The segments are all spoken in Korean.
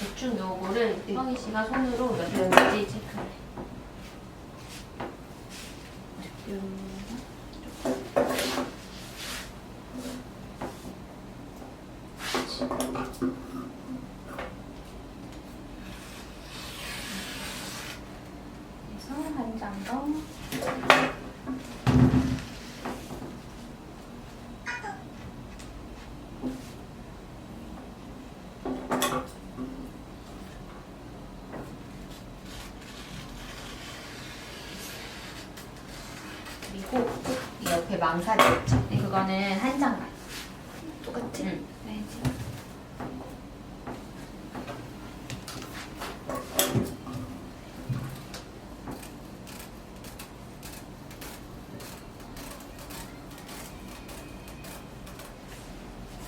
대충 요거를 성희 씨가 손으로 몇 개인지 체크해. 그래서 한장 더. 그리고 이 옆에 망사리 있죠? 그거는 한 장만. 똑같은. 응. 네.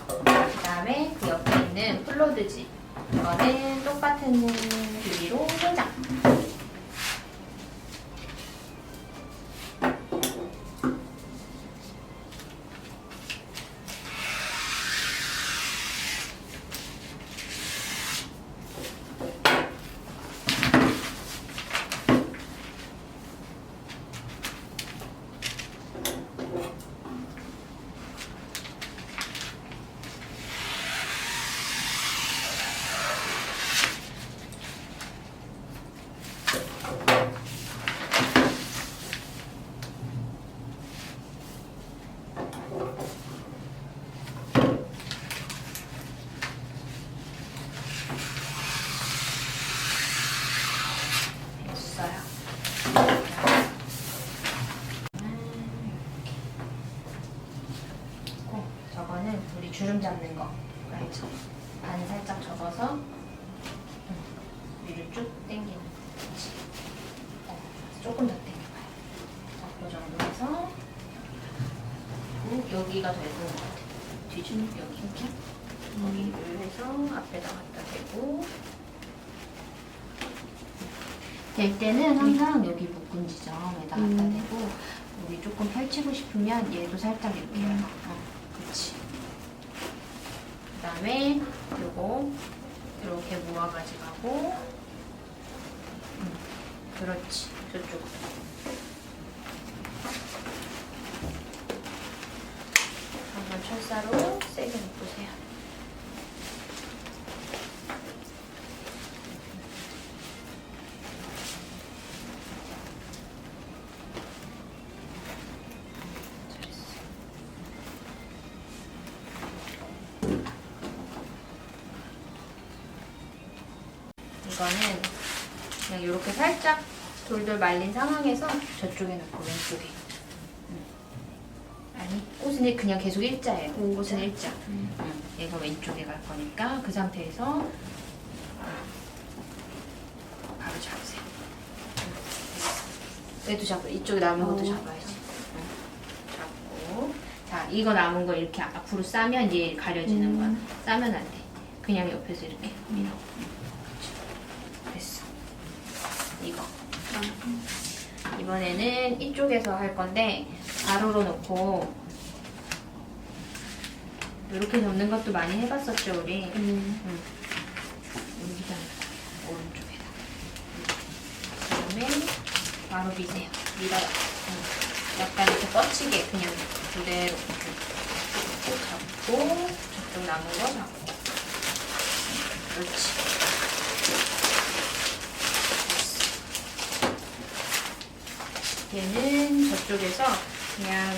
그 다음에 그 옆에 있는 플로드지. 이거는 똑같은 길이로 한 장. 됐어요. 고 저거는 우리 주름 잡는 거 알죠? 반 살짝 접어서 음, 위를 쭉 당기는 거지. 어, 조금 더 당겨봐요. 자, 그 정도 해서 그리고 여기가 더 예쁜 것 같아. 뒤주는 여기 이렇게 여기를 해서 앞에다 갖다 대고 될 때는 항상 여기 묶은 지점에다 갖다 음. 대고 우리 조금 펼치고 싶으면 얘도 살짝 이렇게 해요. 어, 그렇지. 그다음에 요거 이렇게 모아 가지고 음, 그렇지. 저쪽. 한번 철사로 세게 묶으세요. 이거는 그냥 이렇게 살짝 돌돌 말린 상황에서 저쪽에 놓고 왼쪽에. 음. 아니 꽃은 그냥 계속 일자예요. 음. 꽃은 일자. 음, 얘가 왼쪽에 갈 거니까 그 상태에서 음, 바로 잡으세요. 음. 얘도 잡고 이쪽에 남은 것도 어. 잡아야지. 음. 잡고 자 이거 남은 거 이렇게 앞으로 싸면 이제 가려지는 음. 거야. 싸면 안 돼. 그냥 옆에서 이렇게 밀어. 음. 그렇죠. 됐어. 이거. 이번에는 이쪽에서 할 건데 가로로 놓고 이렇게 접는 것도 많이 해봤었죠 우리. 음. 응. 여기다 오른쪽에다. 그다음에 바로 미세요. 밀어요. 응. 약간 이렇게 뻗치게 그냥 그대로 꼭 잡고 저쪽 남은 거 잡고. 그렇지. 됐어. 얘는 저쪽에서 그냥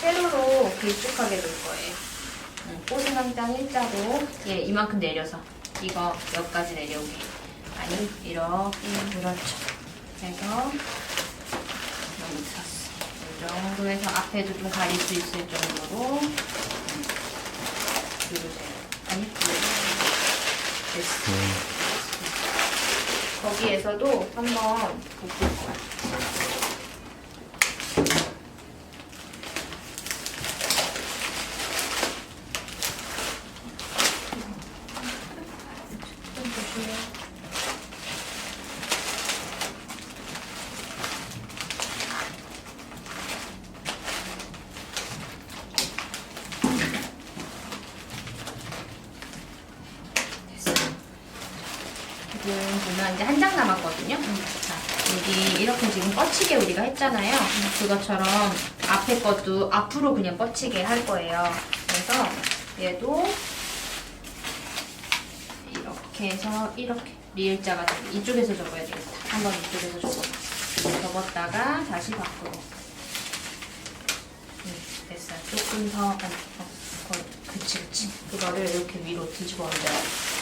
세로로 길쭉하게 놓을 거예요. 응, 꽃은 항상 일자로. 얘 이만큼 내려서 이거 여기까지 내려오게. 아니 이렇게 그렇죠. 그래서 너무 찼어 이 정도에서 앞에도 좀 가릴 수 있을 정도로 응, 누르세요. 아니 됐어 거기에서도 한번 볶을 거야 좀 조심해 됐어 지금 보면 이제 한 장 남았거든요. 자, 여기 이렇게 지금 뻗치게 우리가 했잖아요. 그것처럼 앞에 것도 앞으로 그냥 뻗치게 할 거예요. 그래서 얘도 이렇게 해서 이렇게 리을자가 이쪽에서 적어야 되겠다. 한번 이쪽에서 적어. 적었다가 다시 밖으로. 음, 됐어요. 조금 더, 아니, 어, 거의, 그치, 그치. 그거를 이렇게 위로 뒤집어 얹어요.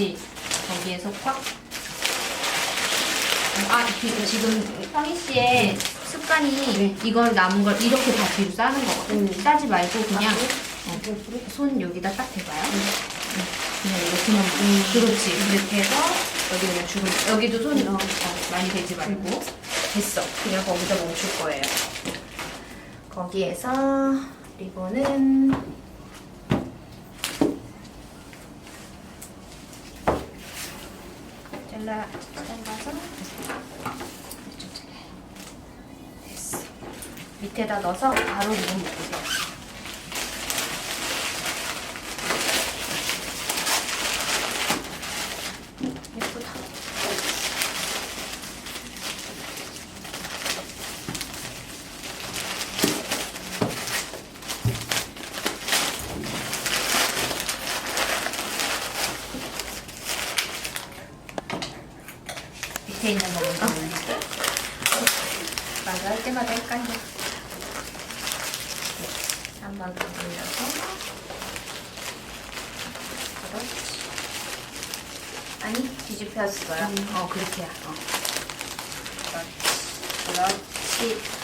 어. 그치. 거기에서 꽉. 아, 지- 지금 성희 씨의 습관이 이걸 남은 걸 이렇게 다 뒤로 싸는 거거든. 음. 싸지 말고 그냥 어. 손 여기다 딱 대봐요. 응. 그냥 이렇게만 그렇지 이렇게 해서 여기 그냥 주름 여기도 손이 어, 많이 대지 말고 됐어 그냥 거기다 멈출 거예요 거기에서 리본은 잘라. 잘라서 됐어. 밑에다 넣어서 바로 리본 묶으세요 예쁘다. 밑에 있는 거 먼저 올릴게. 맞아 할 때마다 헷갈려. 한 번 더 올려서. 그렇지. 아니 뒤집혔어요. 어 그렇게야. 어. 그렇지. 그렇지.